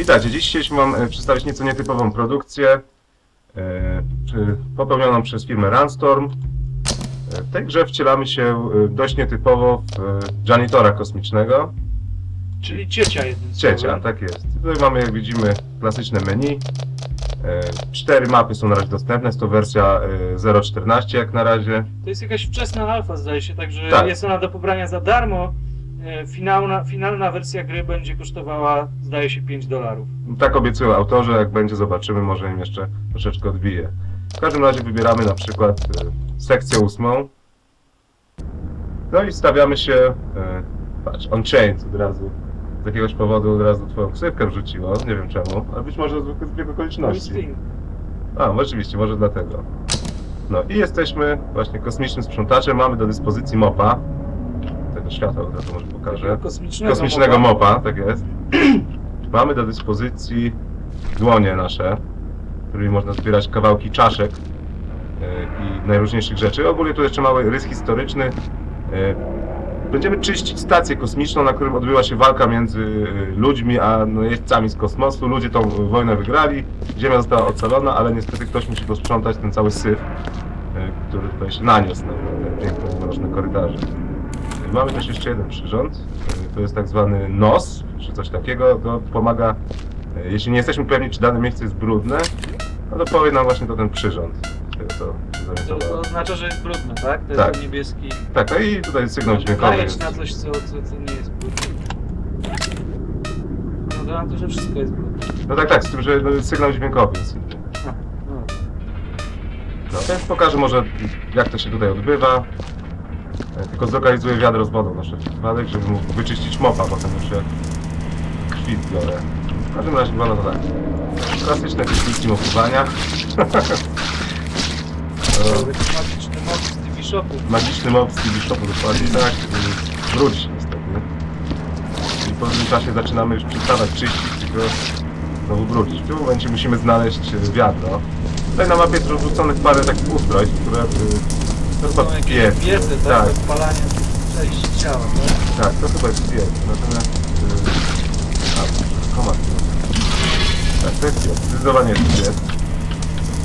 Witajcie, dziś Wam e, przedstawić nieco nietypową produkcję e, popełnioną przez firmę Runstorm. E, W tej grze wcielamy się dość nietypowo w janitora kosmicznego. Czyli ciecia jednym Ciecia, tak jest. Tutaj mamy, jak widzimy, klasyczne menu. Cztery mapy są na razie dostępne, jest to wersja e, 0.14 jak na razie. To jest jakaś wczesna alfa, zdaje się, także Tak. jest ona do pobrania za darmo. E, Finalna, finalna wersja gry będzie kosztowała, zdaje się, 5 dolarów. Tak obiecują autorzy, jak będzie zobaczymy, może im jeszcze troszeczkę odbije. W każdym razie wybieramy na przykład e, sekcję ósmą. No i stawiamy się, e, patrz, on chains od razu. Z jakiegoś powodu od razu twoją ksywkę wrzuciło, nie wiem czemu, ale być może z zbieg okoliczności. A, oczywiście, może dlatego. No i jesteśmy właśnie kosmicznym sprzątaczem, mamy do dyspozycji mopa. Światła od razu może pokażę. Kosmicznego, Kosmicznego mopa. mopa, tak jest. Mamy do dyspozycji dłonie nasze, którymi można zbierać kawałki czaszek e, i najróżniejszych rzeczy. Ogólnie tu jeszcze mały rys historyczny. E, Będziemy czyścić stację kosmiczną, na którym odbyła się walka między e, ludźmi a no, jeźdźcami z kosmosu. Ludzie tą wojnę wygrali, Ziemia została ocalona, ale niestety ktoś musi posprzątać ten cały syf, który tutaj się naniósł na te piękne, mroczne korytarze. Mamy też jeszcze jeden przyrząd. e, To jest tak zwany NOS, czy coś takiego. To pomaga, e, jeśli nie jesteśmy pewni, czy dane miejsce jest brudne, no to powie nam właśnie to ten przyrząd. Tego to oznacza, że jest brudne, tak? To jest Tak. ten niebieski. Tak, no i tutaj sygnał dźwiękowy jest. na coś, co, co, co nie jest brudne. No to na to, że wszystko jest brudne. No tak, tak, z tym, że no, sygnał dźwiękowy jest inny. No. No więc pokażę może jak to się tutaj odbywa. Tylko zlokalizuję wiadro z wodą na wszelki wypadek, żeby mógł wyczyścić mopa, potem już jak krwi biorę. W każdym razie wygląda to tak. Klasyczne techniki mopowania. Magiczny moc z TV Shopu. Magiczny mob z TV Shopu dokładnie tak. Wróć niestety. I po pewnym czasie zaczynamy już przestawać czyścić, tylko znowu wrócić. W tym momencie musimy znaleźć wiadro. Tutaj na mapie jest rozrzuconych parę takich ustrojstw, które... To chyba Są jakieś tak? tak, Do spalania części ciała, tak? tak, to chyba jest piec. Natomiast... e, A, komand. Tak, to jest piec. Zdecydowanie jest piec.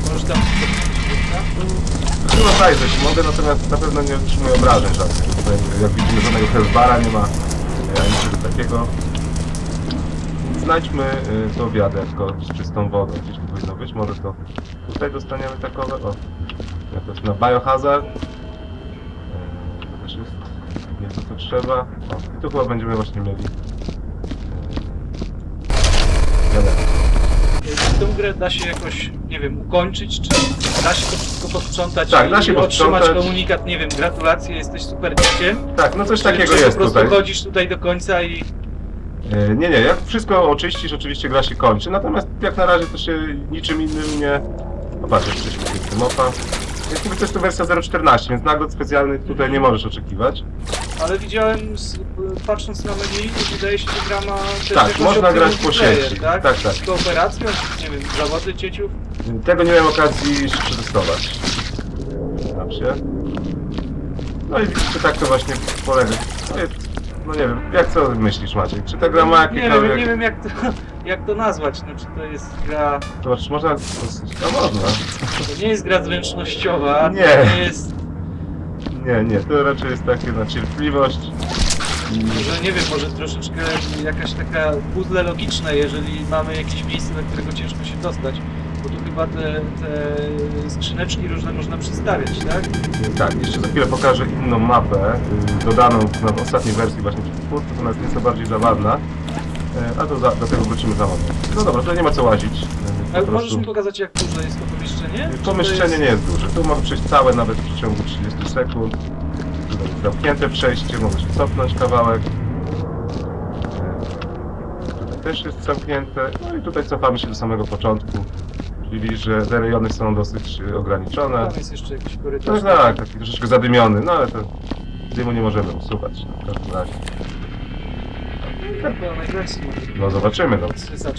Możesz tam Chyba zdaje, że mogę, natomiast na pewno nie otrzymuję obrażeń żadnych. Tutaj, jak widzimy, żadnego healthbara nie ma, e, ani czegoś takiego. Znajdźmy y, to wiaderko z czystą wodą. Gdzieś tu powinno być, może to tutaj dostaniemy takowe. O, jest na biohazard. E, To też jest nie to, co trzeba. O, i tu chyba będziemy właśnie mieli e. Czy tą grę da się jakoś, nie wiem, ukończyć, czy da się to wszystko posprzątać Tak, i da się otrzymać posprzątać. komunikat, nie wiem, gratulacje, jesteś super dzieciem? Tak, no coś Czy- takiego czy jest po prostu tutaj. chodzisz tutaj do końca i E, Nie, nie, jak wszystko oczyścisz, oczywiście gra się kończy, natomiast jak na razie to się niczym innym nie... No patrz, jeszcze jest mopa. Jest to jest to wersja 0.14, więc nagród specjalnych tutaj nie możesz oczekiwać. Ale widziałem, z, patrząc na menu, to wydaje się, że gra ma też Tak, można opcję grać po multiplayer, sieci. Tak? Tak, tak. Z kooperacją, czy, nie wiem, zawody cieciów. Tego nie miałem okazji jeszcze przetestować. Się. No i widzicie, tak to właśnie polega. No, no nie wiem, jak co myślisz Maciek? Czy ta gra ma nie, jakiekolwiek... wiem, nie wiem jak to, jak to nazwać, no, czy to jest gra, Zobacz, można... No można. to nie jest gra zręcznościowa, Nie. to nie jest, Nie, nie, to raczej jest takie na cierpliwość. może nie wiem, może troszeczkę jakaś taka puzzle logiczne, jeżeli mamy jakieś miejsce, do którego ciężko się dostać. Chyba te, te skrzyneczki różne można przestawiać, tak? Tak, jeszcze za chwilę pokażę inną mapę, y, dodaną w ostatniej wersji właśnie przez twórców, ona jest nieco bardziej zabawna, y, a to za, do tego wrócimy za moment. No dobra, tutaj nie ma co łazić. y, Ale Po możesz prostu. mi pokazać jak duże jest to pomieszczenie? Czy to Pomieszczenie jest- nie jest duże, tu mogę przejść całe nawet w przeciągu 30 sekund. Tutaj jest zamknięte przejście, mogę się cofnąć kawałek. Y, Tutaj też jest zamknięte, no i tutaj cofamy się do samego początku, czyli że te rejony są dosyć y, ograniczone. Tam jest jeszcze jakiś No korytarz. tak, taki troszeczkę zadymiony, no ale to dymu nie możemy usuwać w każdym razie. Pełnej wersji może. No zobaczymy, no.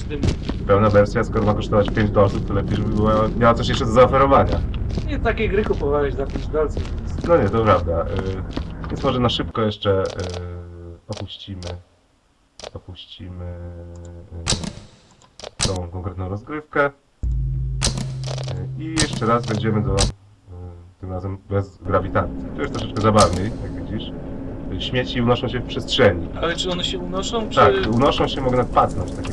Dymu. Pełna wersja, skoro ma kosztować 5 dolców, to lepiej, żeby była, miała coś jeszcze do zaoferowania. Nie takie gry kupowałeś za 5 dolców. więc- No nie, to prawda. y, Więc może na szybko jeszcze y, opuścimy. Opuścimy. y, tą konkretną rozgrywkę. I jeszcze raz wejdziemy do, y, tym razem bez grawitacji. To jest troszeczkę zabawniej, jak widzisz. Śmieci unoszą się w przestrzeni. Ale czy one się unoszą, czy... Tak, unoszą się, mogę nawet pacnąć. Takie.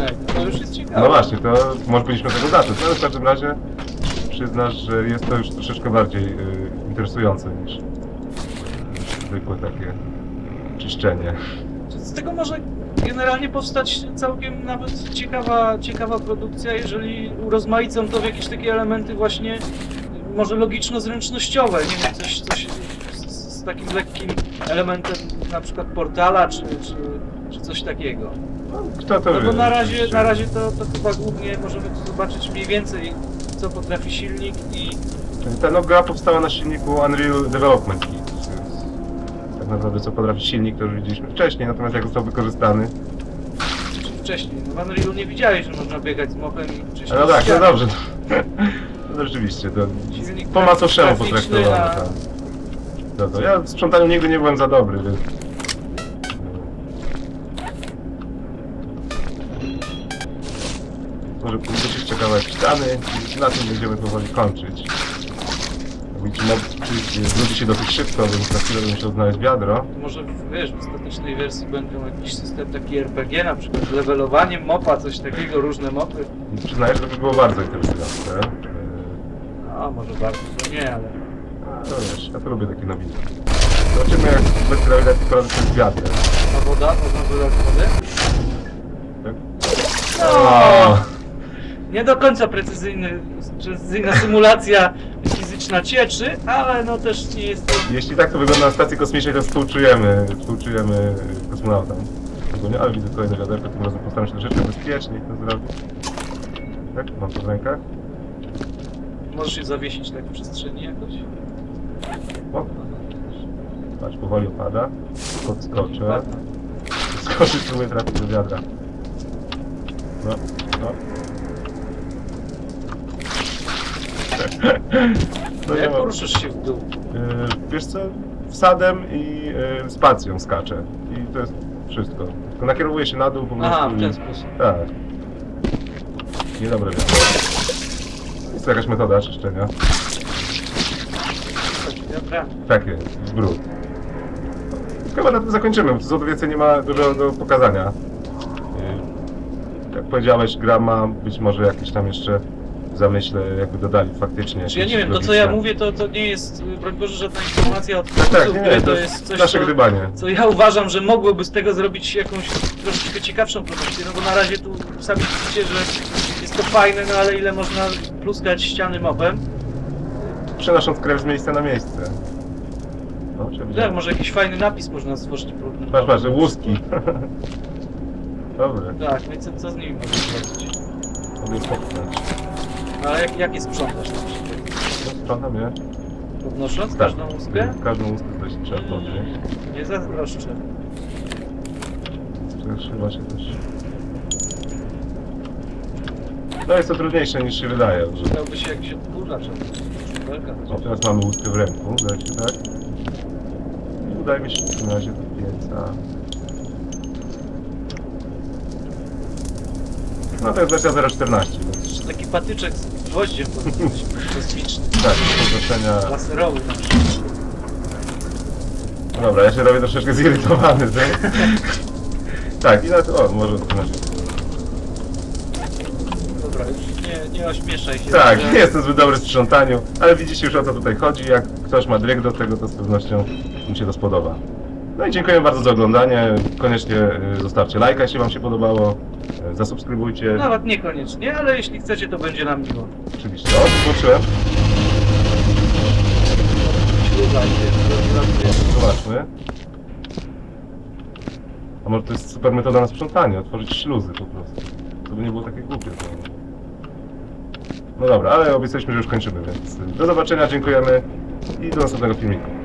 Ej, to już jest ciekawe. No właśnie, to może powinniśmy tego zacząć, ale w każdym razie przyznasz, że jest to już troszeczkę bardziej y, interesujące niż, niż zwykłe takie czyszczenie. Z tego może generalnie powstać całkiem nawet ciekawa, ciekawa produkcja, jeżeli urozmaicą to w jakieś takie elementy właśnie może logiczno-zręcznościowe, nie wiem, coś, coś z, z takim lekkim elementem na przykład portala, czy, czy, czy coś takiego. No, kto to No wie? bo na razie, oczywiście. na razie to, to chyba głównie możemy tu zobaczyć mniej więcej co potrafi silnik i Ta no, gra powstała na silniku Unreal Development Tak naprawdę co potrafi silnik, to już widzieliśmy wcześniej, natomiast jak został wykorzystany... wcześniej. No w Unrealu nie widziałeś, że można biegać z mopem i wcześniej No tak, no dobrze. No rzeczywiście, to Silnik po macoszemu graficzny, potraktowane. a- Tak. No to ja w sprzątaniu nigdy nie byłem za dobry, więc... Może pójdziesz jeszcze kawałek ściany i na tym będziemy powoli kończyć. Mob zrodzi się dosyć szybko, więc za chwilę będę musiał znaleźć wiadro. Może wiesz, w ostatecznej wersji będą jakiś system taki RPG, na przykład z levelowaniem mopa, coś takiego, różne mopy. Przyznaję, że to by było bardzo interesujące. A może bardzo, to nie, ale... No wiesz, ja to lubię takie nowiny. Zobaczymy jak bez grawitacji poradzi sobie z wiatrem. A woda? Można dodać wody? Tak? No! Nie do końca precyzyjny, precyzyjna symulacja cieczy, ale no też nie jest to... Jeśli tak to wygląda na stacji kosmicznej, to współczujemy, współczujemy kosmonautom. Ogólnie, ale widzę kolejne wiaderko, tym razem postaram się troszeczkę bezpieczniej to zrobić. Tak, mam to w rękach. Możesz je zawiesić tak w przestrzeni jakoś? O, patrz, powoli opada. Podskoczę. Skoczyć, spróbuję trafić do wiadra. No, no. No Jak poruszysz się w dół? Yy, wiesz co, wsadem i yy, spacją skaczę. I to jest wszystko. Tylko nakierowuję się na dół po prostu. Aha, w ten sposób. Tak. Niedobre wiadro. Jest to jakaś metoda czyszczenia. Dobra. Takie, w brud. Chyba na tym zakończymy, bo co więcej nie ma dużo do pokazania. Yy, Jak powiedziałeś, gra ma być może jakieś tam jeszcze zamyśle jakby dodali faktycznie. Znaczy ja nie wiem, to co ja mówię, to, to nie jest, y, broń Boże, żadna informacja od Tak, tak, twórców nie, gry, nie, to jest coś, nasze co, gdybanie. co ja uważam, że mogłoby z tego zrobić jakąś troszeczkę ciekawszą produkcję, no bo na razie tu sami widzicie, że jest to fajne, no ale ile można pluskać ściany mopem. Przenosząc krew z miejsca na miejsce. No, Tak, może jakiś fajny napis można stworzyć. Patrz, patrz, łuski. Dobre, Tak, no i co, co z nimi można zrobić? mogę popchnąć. Ale jak, jak je sprzątasz? No, sprzątam je. Podnosząc Tak. każdą łuskę? Każdą łuskę się trzeba podnieść. Nie zazdroszczę. To już chyba się też... No jest to trudniejsze niż się wydaje. Że... Przydałby się jakiś odkurzacz. szpelka. O, teraz mamy łuskę w ręku, zdaje się, tak? I udaje mi się w takim razie do pieca. No to jest wersja 0.14, więc Jeszcze taki patyczek z gwoździem kosmiczny. tak, do zobaczenia. Laserowy na przykład. Dobra, ja się robię troszeczkę zirytowany, tak? tak, i na to, o, może to znaczy. Dobra, już nie, nie ośmieszaj się. Tak, nie jestem zbyt dobry w sprzątaniu, ale widzicie już o co tutaj chodzi. Jak ktoś ma dryg do tego, to z pewnością mu się to spodoba. No i dziękuję bardzo za oglądanie. Koniecznie y, zostawcie lajka, jeśli wam się podobało. Y, Zasubskrybujcie. Nawet niekoniecznie, ale jeśli chcecie, to będzie nam miło. Oczywiście. O, idzie, Zobaczmy. A może to jest super metoda na sprzątanie, otworzyć śluzy po prostu. To by nie było takie głupie. To... No dobra, ale obiecaliśmy, że już kończymy, więc do zobaczenia, dziękujemy i do następnego filmiku.